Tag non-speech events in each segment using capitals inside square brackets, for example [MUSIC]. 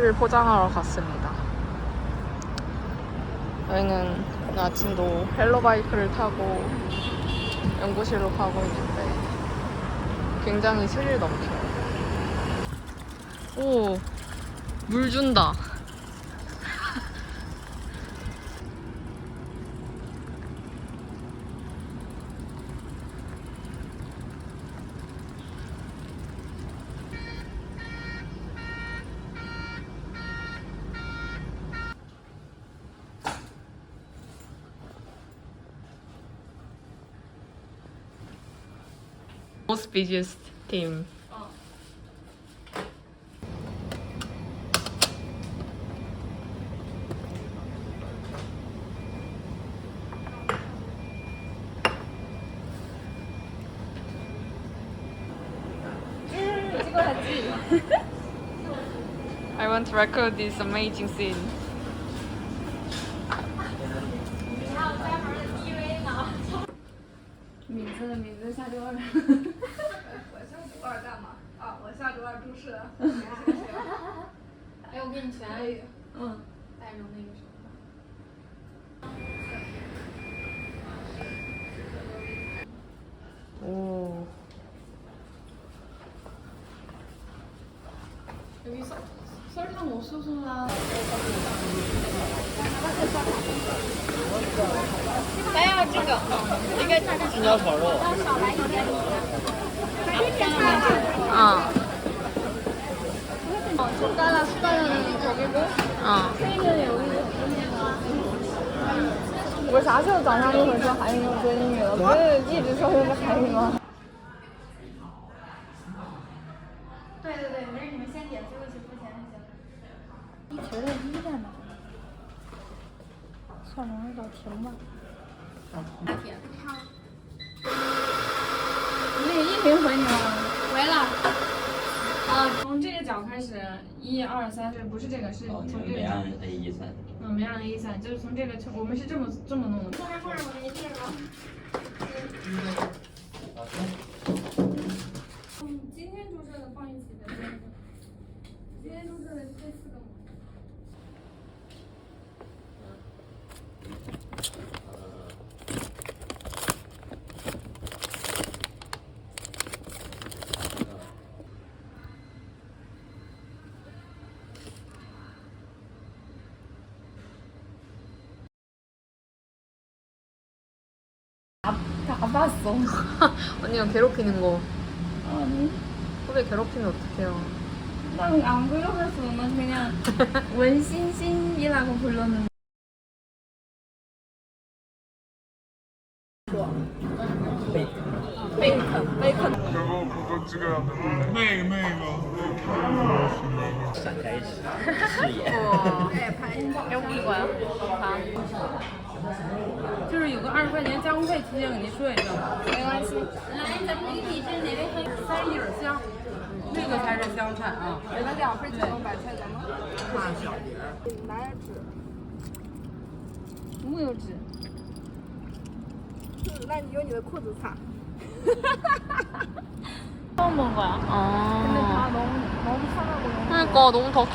커피를 포장하러 갔습니다. 저희는 아침도 헬로바이크를 타고 연구실로 가고 있는데 굉장히 스릴 넘쳐요. 오, 물 준다. Most busiest team. I want to record this amazing scene. [LAUGHS] [LAUGHS] 下周二注射。哎，我给你全嗯，带上那个什么。 오. 여기 설 설탕 옥수수 나. 啊 숟가락 숟가락은 저기고 啊 페이는 여기고. 我啥时候早上就会说韩语又说英语了？不是一直说的是韩语吗？对对对，没事，你们先点，最后去付钱就行。一球的一在哪？算了，我找停吧。拿铁。那个音频回你了吗？回了。 啊，从这个角开始，一二三，对不是这个，是从这个角们没按 A 一三。嗯，没让 A 三，就是从这个，我们是这么这么弄的。放这儿，我没地儿了嗯，今天注册的放一起的，今天注册的这四个 吗？ 다 봤어. [LAUGHS] 언니가 괴롭히는 거. 아니, 후배 괴롭히면 어떡해요. 난안 그려봤어. 난 그냥 [LAUGHS] 원신신이라고 불렀는데. 베이컨, 베이컨. 그거 그거 찍어야 되는데. [LAUGHS] 매일 매일 闪开视野。 여기 이거야? 다. 就是有个二十块钱加工费提前给您说一声没关系。来咱们一起去哪位三叶儿香那个才是香菜啊。给了两份卷油白菜咱们看小碟拿点纸木有纸。那你有你的裤子擦哈哈哈哈哈哈么蹦哦那高东头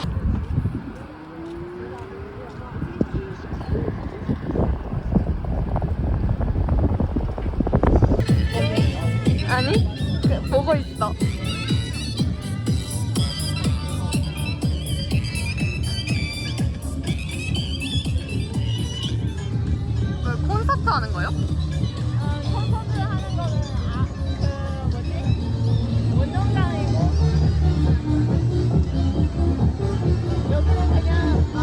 하는 거요? 어, 콘서트 하는 거는 아, 그 뭐지? 운동장이고 여기는 그냥 아.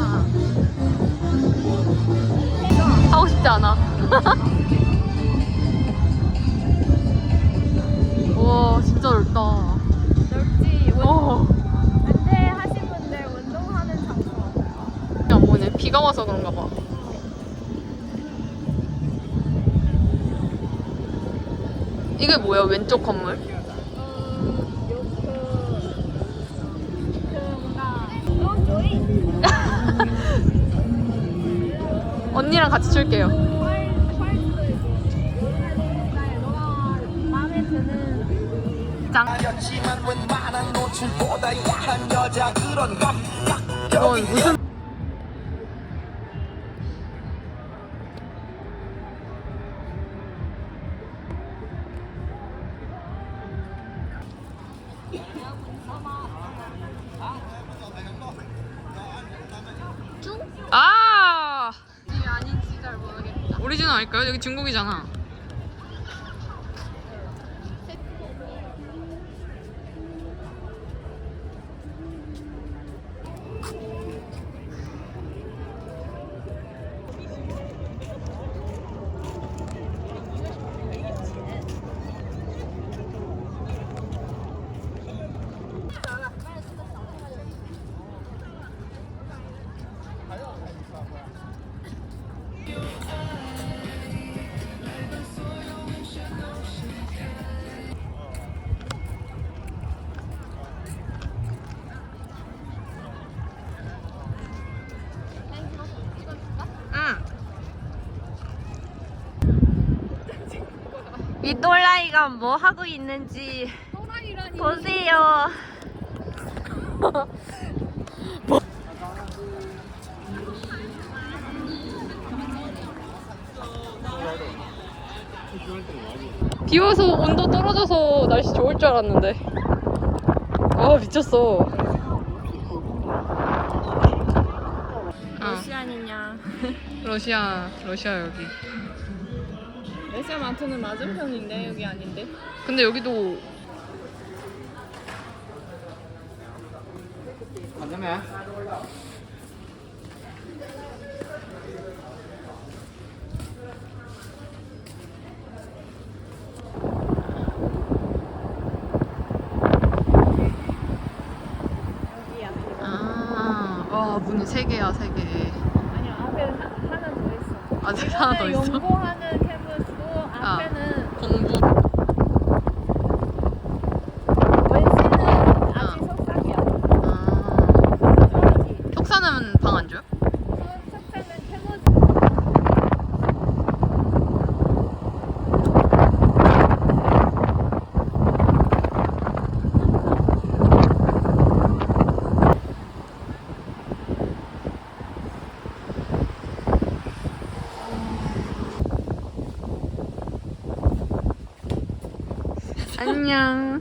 하고 싶지 않아. [LAUGHS] 우와, 진짜 넓다. 넓지. 운- 어. 안돼 하신 분들 운동하는 장소. 안 보네. 비가 와서 그런가 봐. 이게 뭐야, 왼쪽 건물? 어, [LAUGHS] 어, 언니랑 같이 출게요. 드는 짱. 하였지만 오리지널 아닐까요? 여기 중국이잖아. 이 또라이가 뭐 하고 있는지 보세요. [LAUGHS] 비 와서 온도 떨어져서 날씨 좋을 줄 알았는데. 아 미쳤어. 어, 시안이냐? 러시아 러시아 여기. 러시아 마트는 맞은편인데 여기 아닌데? 근데 여기도 아, 와 문이 세 개야 세 개. 아니야 앞에 하, 하나 더 있어. 아직 하나 더 있어. 연구하는 아. 앞에는 공부. Yeah.